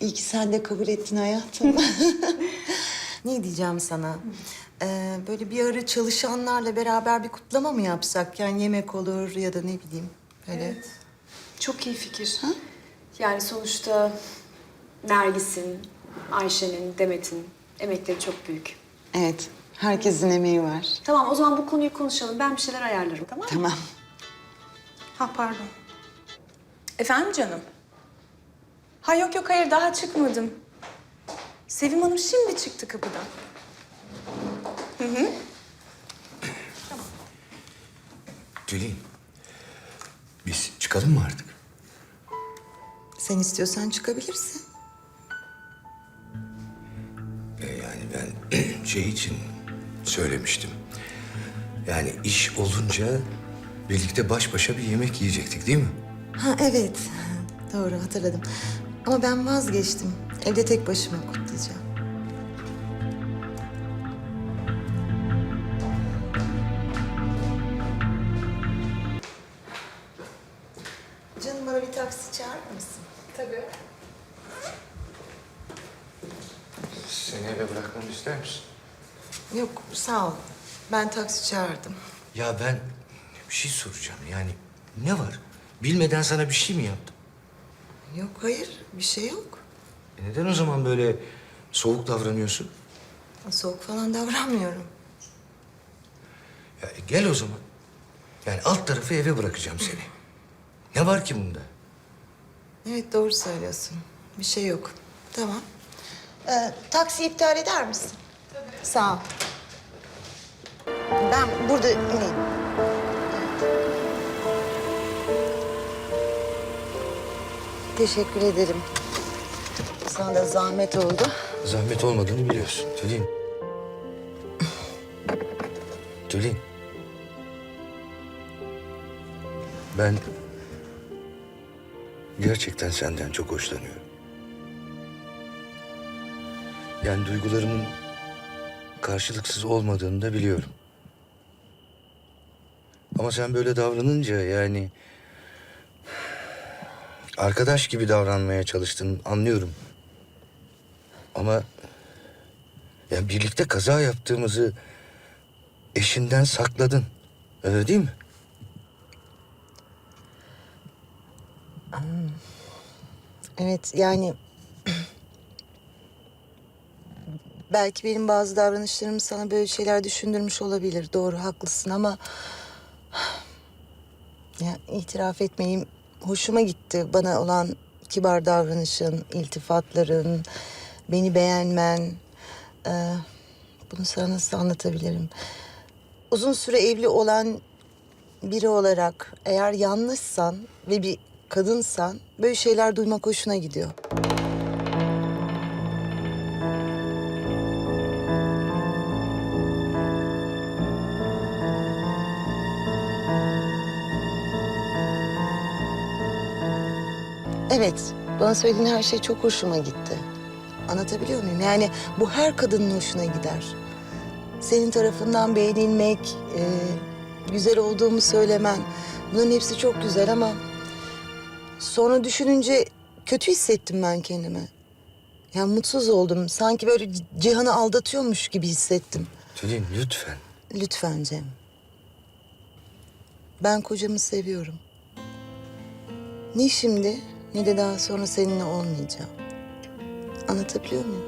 İyi ki sen de kabul ettin hayatım. Ne diyeceğim sana? Ee, böyle bir ara çalışanlarla beraber bir kutlama mı yapsak? Yani yemek olur ya da ne bileyim böyle. Çok iyi fikir. Yani sonuçta Nergis'in, Ayşe'nin, Demet'in emekleri çok büyük. evet, herkesin emeği var. Tamam o zaman bu konuyu konuşalım. Ben bir şeyler ayarlarım tamam mı? Tamam. Ha pardon. Efendim canım? Ha yok yok hayır daha çıkmadım. Sevim Hanım şimdi çıktı kapıdan. Tülin, biz çıkalım mı artık? Sen istiyorsan çıkabilirsin. Ee, yani ben şey için söylemiştim. Yani iş olunca birlikte baş başa bir yemek yiyecektik değil mi? Ha evet. Doğru hatırladım. Ama ben vazgeçtim. Evde tek başıma kutlayacağım. Canım bana bir taksi çağırır mısın? Tabii. Seni eve bırakmamı ister misin? Yok sağ ol. Ben taksi çağırdım. Ya ben bir şey soracağım yani ne var? Bilmeden sana bir şey mi yaptım? Yok hayır bir şey yok. E neden o zaman böyle soğuk davranıyorsun? Soğuk falan davranmıyorum. Ya e, gel o zaman. Yani alt tarafı eve bırakacağım seni. Ne var ki bunda? Evet doğru söylüyorsun. Bir şey yok. Tamam. Ee, taksi iptal eder misin? Tabii. Sağ ol. Ben burada ineyim. Teşekkür ederim. Sana da zahmet oldu. Zahmet olmadığını biliyorsun Tülin. Tülin. Ben gerçekten senden çok hoşlanıyorum. Yani duygularımın karşılıksız olmadığını da biliyorum. Ama sen böyle davranınca yani arkadaş gibi davranmaya çalıştın anlıyorum. Ama ya birlikte kaza yaptığımızı eşinden sakladın. Öyle değil mi? Evet yani... Belki benim bazı davranışlarım sana böyle şeyler düşündürmüş olabilir. Doğru, haklısın ama... Ya itiraf etmeyeyim, hoşuma gitti bana olan kibar davranışın, iltifatların, beni beğenmen. Ee, bunu sana nasıl anlatabilirim? Uzun süre evli olan biri olarak eğer yanlışsan ve bir kadınsan böyle şeyler duymak hoşuna gidiyor. Evet, bana söylediğin her şey çok hoşuma gitti. Anlatabiliyor muyum? Yani bu her kadının hoşuna gider. Senin tarafından beğenilmek, e, güzel olduğumu söylemen... Bunların hepsi çok güzel ama... Sonra düşününce kötü hissettim ben kendimi. Yani mutsuz oldum. Sanki böyle Cihan'ı aldatıyormuş gibi hissettim. Tülin lütfen. Lütfen Cem. Ben kocamı seviyorum. Ne şimdi ne de daha sonra seninle olmayacağım. Anlatabiliyor muyum?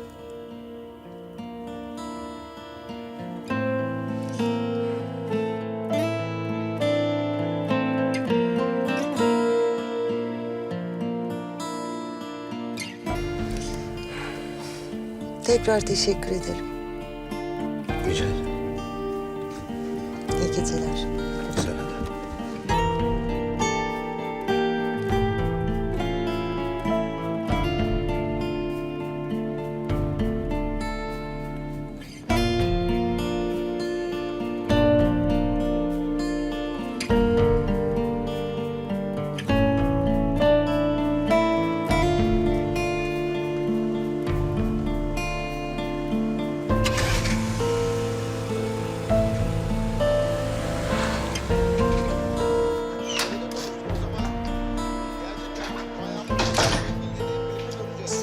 Tekrar teşekkür ederim. Rica ederim. İyi geceler.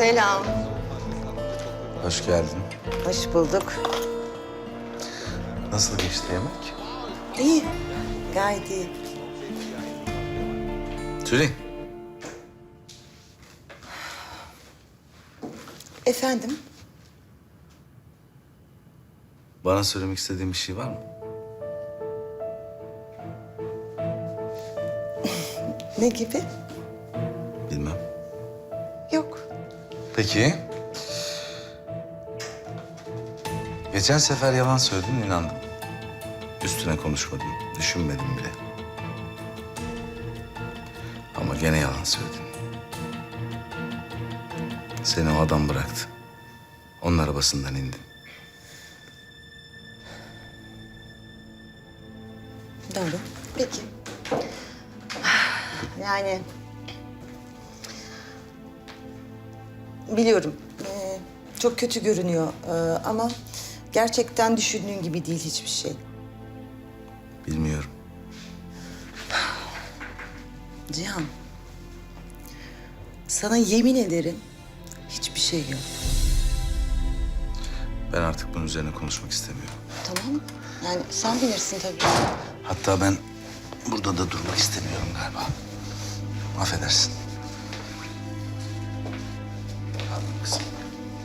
Selam. Hoş geldin. Hoş bulduk. Nasıl geçti yemek? İyi. Gayet iyi. Tülin. Efendim? Bana söylemek istediğin bir şey var mı? Ne gibi? Peki. Geçen sefer yalan söyledin, inandım. Üstüne konuşmadım, düşünmedim bile. Ama gene yalan söyledin. Seni o adam bıraktı. Onun arabasından indin. Doğru. Peki. Yani... Biliyorum. ee, çok kötü görünüyor ee, ama gerçekten düşündüğün gibi değil hiçbir şey. Bilmiyorum. Cihan. Sana yemin ederim hiçbir şey yok. Ben artık bunun üzerine konuşmak istemiyorum. Tamam Yani sen bilirsin tabii. Hatta ben burada da durmak istemiyorum galiba. Affedersin.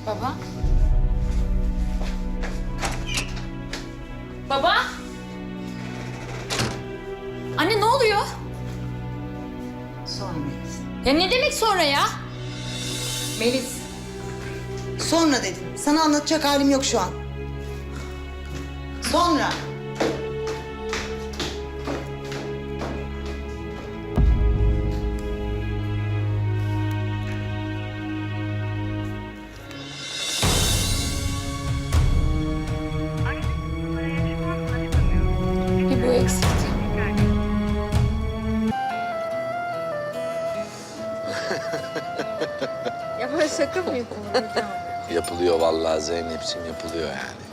Baba? Baba? Anne ne oluyor? Sonra Melis. Ya ne demek sonra ya? Melis. Sonra dedim. Sana anlatacak halim yok şu an. Sonra. Şaka mı yapıyorsun? Yapılıyor vallahi Zeynep'ciğim yapılıyor yani.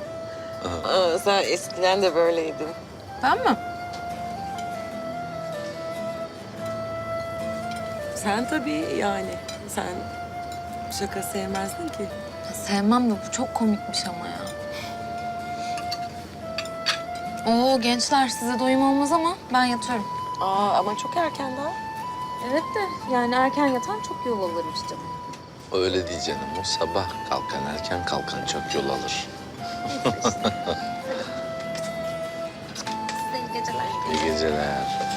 Aa, sen eskiden de böyleydin. Ben mi? Sen tabii yani. Sen şaka sevmezdin ki. Sevmem de bu çok komikmiş ama ya. Oo gençler size doyum olmaz ama ben yatıyorum. Aa ama çok erken daha. Evet de yani erken yatan çok yol alırmış canım. Öyle değil canım. O sabah kalkan erken kalkan çok yol alır. İyi geceler. İyi geceler.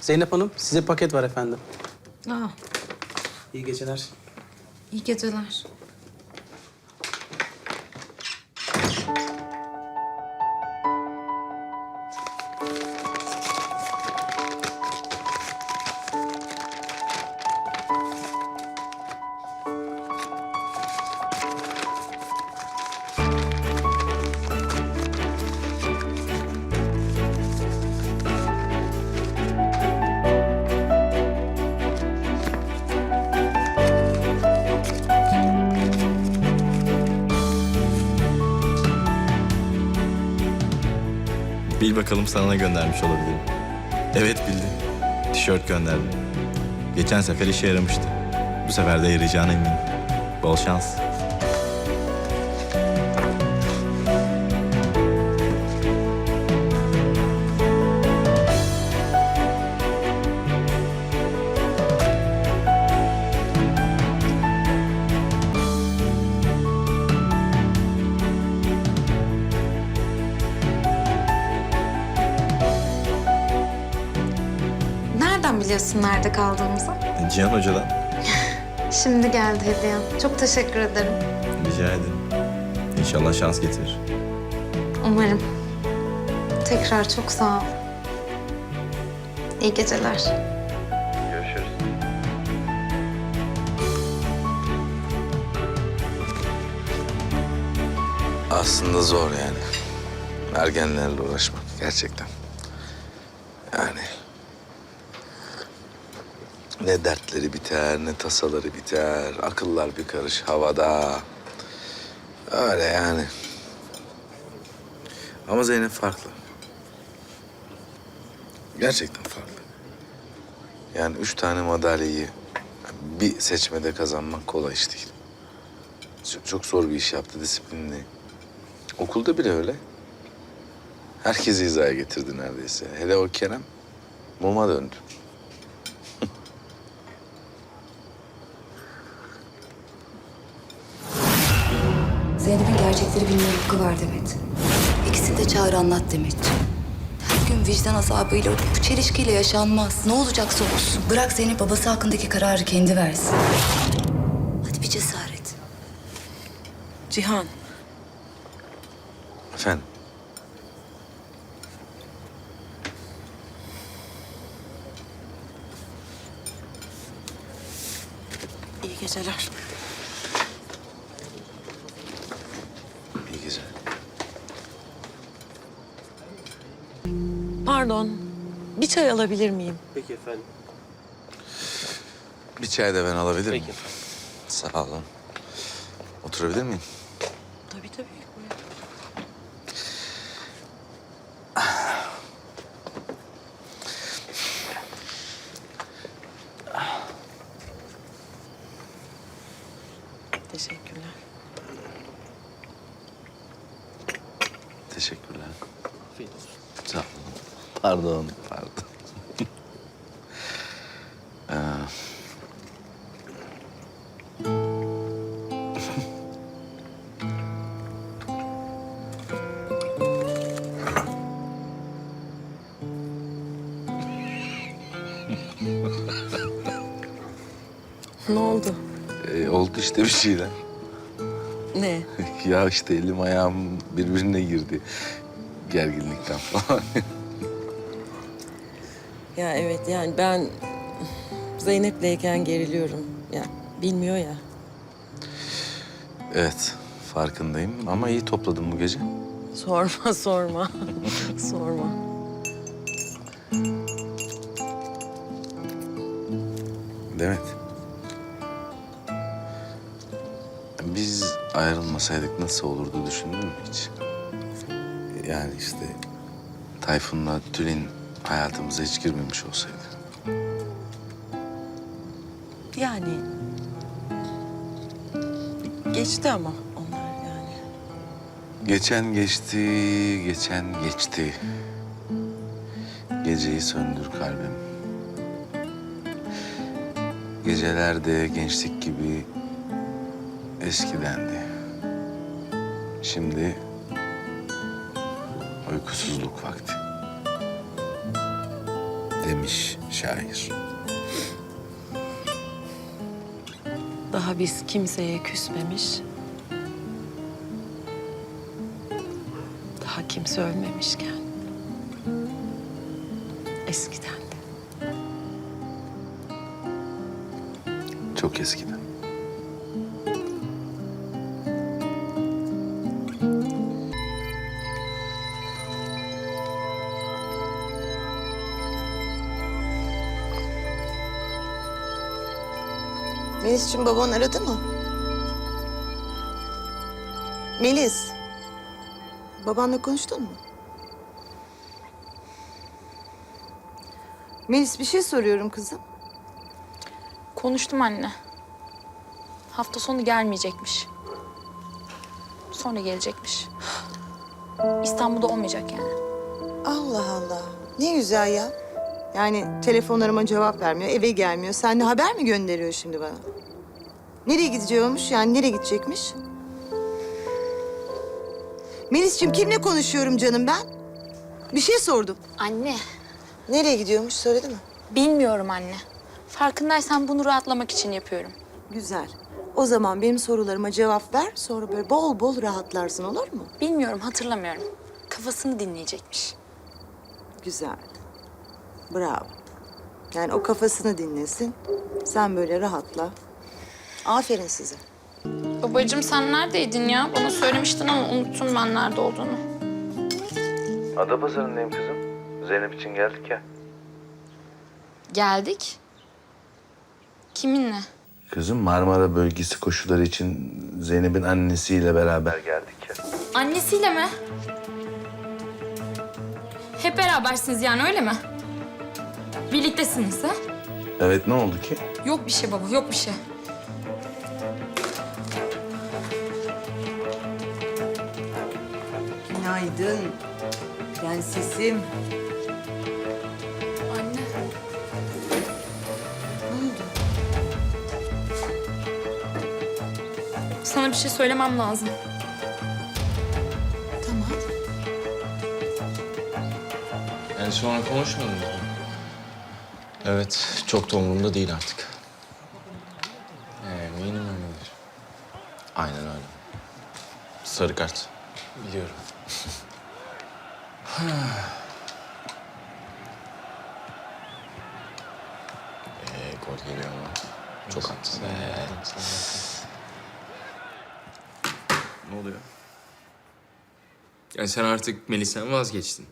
Zeynep Hanım, size paket var efendim. Aa, İyi geceler. iyi geceler. Bakalım sana göndermiş olabilirim. Evet bildim. Tişört gönderdim. Geçen sefer işe yaramıştı. Bu sefer de yarayacağına eminim. Bol şans. Biliyorsun nerede kaldığımızı? Cihan Hoca'dan Şimdi geldi hediyem. Çok teşekkür ederim. rica ederim. İnşallah şans getirir. Umarım. Tekrar çok sağ ol. İyi geceler. Aslında zor yani. Ergenlerle uğraşmak gerçekten. Yani Ne dertleri biter, ne tasaları biter. Akıllar bir karış havada. Öyle yani. Ama Zeynep farklı. Gerçekten farklı. Yani üç tane madalyayı bir seçmede kazanmak kolay iş değil. Çok, çok zor bir iş yaptı, disiplinli. Okulda bile öyle. Herkesi hizaya getirdi neredeyse. Hele o Kerem muma döndü. Zeynep'in gerçekleri bilme hakkı var Demet. İkisini de çağır anlat Demetciğim. Her gün vicdan azabıyla, bu çelişkiyle yaşanmaz. Ne olacaksa olsun. Bırak Zeynep babası hakkındaki kararı kendi versin. Hadi bir cesaret. Cihan, Efendim? iyi geceler. İyi geceler. Pardon, bir çay alabilir miyim? Peki efendim. Bir çay da ben alabilir miyim? Peki. Sağ olun. Oturabilir miyim? Tabii tabii. buyurun. Teşekkürler. Teşekkürler. Afiyet olsun. Sağ olun. Pardon, pardon. Ee, Ne oldu? e, oldu işte bir şeyler. Ne? ya işte elim ayağım birbirine girdi. Gerginlikten falan. Ya evet yani ben Zeynep'leyken geriliyorum. Ya bilmiyor ya. Evet, farkındayım ama iyi topladım bu gece. Sorma sorma. sorma. Demet. Biz ayrılmasaydık nasıl olurdu düşündün mü hiç? Yani işte Tayfun'la Tülin hayatımıza hiç girmemiş olsaydı. Yani geçti ama onlar yani. Geçen geçti, geçen geçti. Geceyi söndür kalbim. Geceler de gençlik gibi eskidendi. Şimdi uykusuzluk vakti. Demiş şair. Daha biz kimseye küsmemiş. Daha kimse ölmemişken. Eskiden de. Çok eskiden. Melis'ciğim baban aradı mı? Melis. Babanla konuştun mu? Melis bir şey soruyorum kızım. Konuştum anne. Hafta sonu gelmeyecekmiş. Sonra gelecekmiş. İstanbul'da olmayacak yani. Allah Allah. Ne güzel ya. Yani telefonlarıma cevap vermiyor, eve gelmiyor. Sen de haber mi gönderiyor şimdi bana? Nereye gideceğimiş yani nereye gidecekmiş? Melis'ciğim kimle konuşuyorum canım ben? Bir şey sordum. Anne, Nereye gidiyormuş söyledi mi? bilmiyorum anne. Farkındaysan bunu rahatlamak için yapıyorum. Güzel. O zaman benim sorularıma cevap ver. Sonra böyle bol bol rahatlarsın olur mu? Bilmiyorum, hatırlamıyorum. Kafasını dinleyecekmiş. Güzel. Bravo. Yani o kafasını dinlesin. Sen böyle rahatla. Aferin size. Babacığım sen neredeydin ya? Bana söylemiştin ama unuttum ben nerede olduğunu. Adapazarı'ndayım kızım. Zeynep için geldik ya. Geldik. Kiminle? Kızım Marmara bölgesi koşuları için Zeynep'in annesiyle beraber geldik ya. Annesiyle mi? Hep berabersiniz yani öyle mi? Birliktesiniz ha? Evet ne oldu ki? Yok bir şey baba, yok bir şey. Günaydın. Prensesim. Anne. Sana bir şey söylemem lazım. Tamam. Yani sonra konuşmadın mı? Evet, çok da umurumda değil artık. Eminim öyledir. Aynen öyle. Sarı kart. Biliyorum. Gol geliyor ama. Çok haklısın. Ne oluyor? Yani sen artık Melisa'dan vazgeçtin.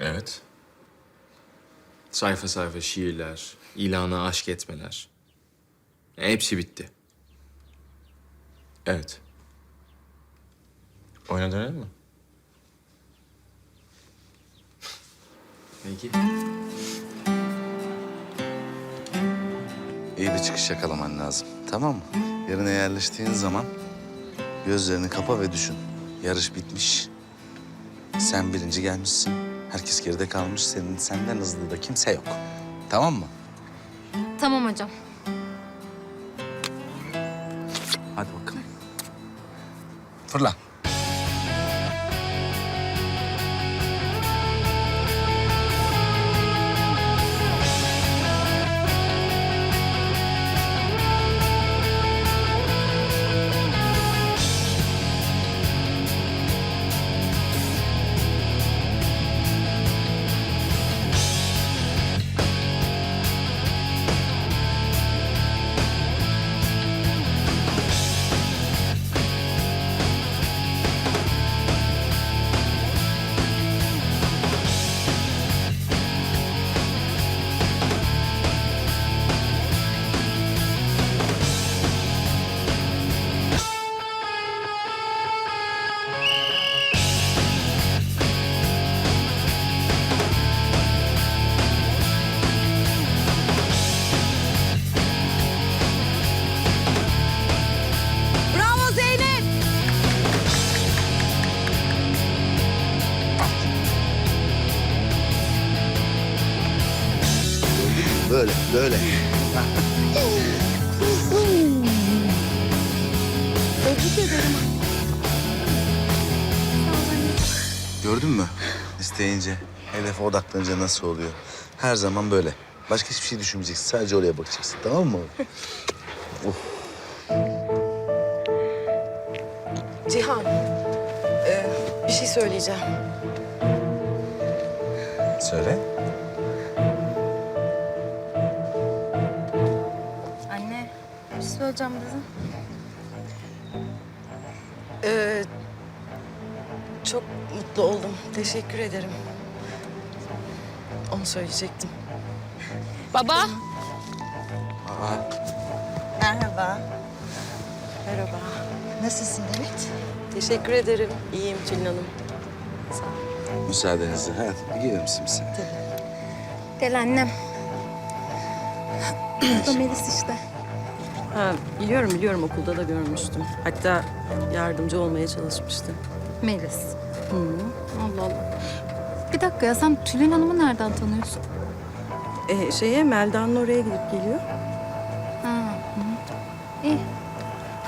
Evet. Sayfa sayfa şiirler, ilana aşk etmeler. Yani hepsi bitti. Evet. Oyuna dönelim mi? Peki. İyi bir çıkış yakalaman lazım. Tamam mı? Yerine yerleştiğin zaman gözlerini kapa ve düşün. Yarış bitmiş. Sen birinci gelmişsin. Herkes geride kalmış. Senin senden hızlı da kimse yok. Tamam mı? Tamam hocam. Hadi bakalım. Fırla. Gördün mü? İsteyince, hedefe odaklanınca nasıl oluyor? Her zaman böyle. Başka hiçbir şey düşünmeyeceksin. Sadece oraya bakacaksın. Tamam mı? Cihan, e, bir şey söyleyeceğim. Söyle. Anne, bir şey söyleyeceğim dedim. Ee, çok mutlu oldum. Teşekkür ederim. Onu söyleyecektim. Baba. Merhaba. Merhaba. Nasılsın Demet? Teşekkür ederim. İyiyim Tülin Hanım. Müsaadenizle. Bir gelir misin bir sen? Gel annem. Bu da Melis işte. Ha, biliyorum biliyorum okulda da görmüştüm. Hatta yardımcı olmaya çalışmıştım. Melis. Allah Allah. Bir dakika ya sen Tülin Hanım'ı nereden tanıyorsun? Ee, şeye Melda'nın oraya gidip geliyor. Ha, hı. İyi.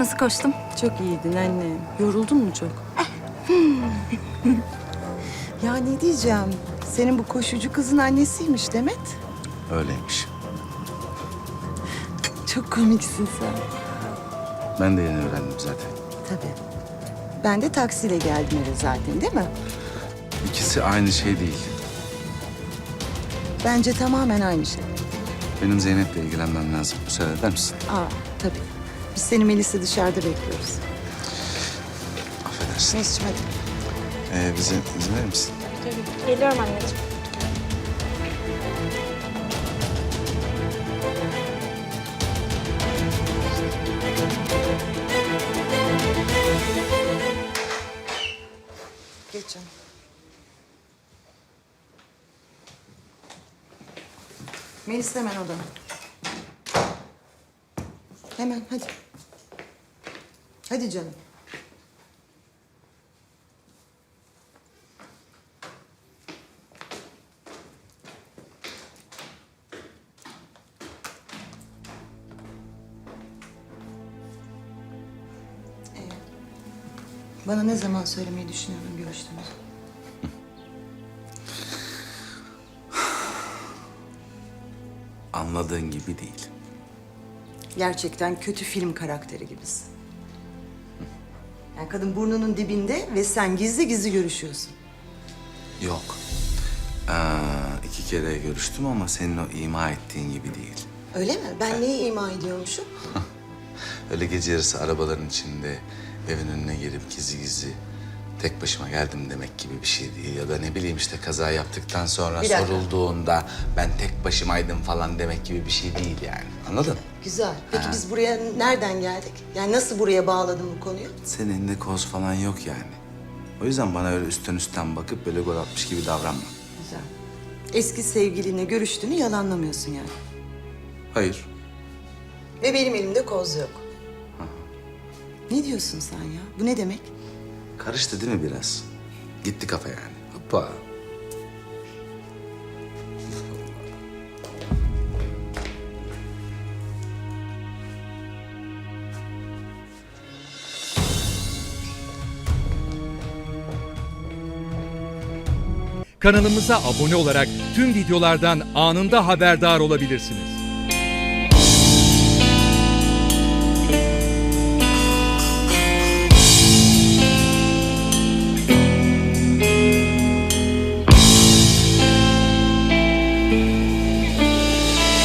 Nasıl koştum? Çok iyiydin anne. Yoruldun mu çok? Ya ne diyeceğim? Senin bu koşucu kızın annesiymiş Demet. Öyleymiş. Çok komiksin sen. Ben de yeni öğrendim zaten. Tabii. Ben de taksiyle geldim eve zaten değil mi? İkisi aynı şey değil. Bence tamamen aynı şey. Benim Zeynep'le ilgilenmem lazım. Müsaade eder misin? Aa tabii. Biz seni Melis'i dışarıda bekliyoruz. Affedersin. Mesut'cum hadi. Ee, bize izin verir misin? Geliyorum anneciğim. Melis hemen odana. Hemen hadi. Hadi canım. Ee, Bana ne zaman söylemeyi düşünüyordun görüştüğümüzü? Anladığın gibi değil. Gerçekten kötü film karakteri gibisin. Yani kadın burnunun dibinde ve sen gizli gizli görüşüyorsun. Yok. Ee, iki kere görüştüm ama senin o ima ettiğin gibi değil. Öyle mi? Ben neyi ima ediyormuşum? Öyle gece yarısı arabaların içinde evin önüne gelip gizli gizli tek başıma geldim demek gibi bir şey değil. Ya da ne bileyim işte kaza yaptıktan sonra Bir dakika. sorulduğunda ben tek başımaydım falan demek gibi bir şey değil yani. Anladın? Güzel. Peki biz buraya nereden geldik? Yani nasıl buraya bağladın bu konuyu? Senin elinde koz falan yok yani. O yüzden bana öyle üstten üstten bakıp böyle gol atmış gibi davranma. Güzel. Eski sevgilinle görüştüğünü yalanlamıyorsun yani. Hayır. Ve benim elimde koz yok. Ne diyorsun sen ya? Bu ne demek? Karıştı değil mi biraz? Gitti kafa yani. Hoppa. Kanalımıza abone olarak tüm videolardan anında haberdar olabilirsiniz.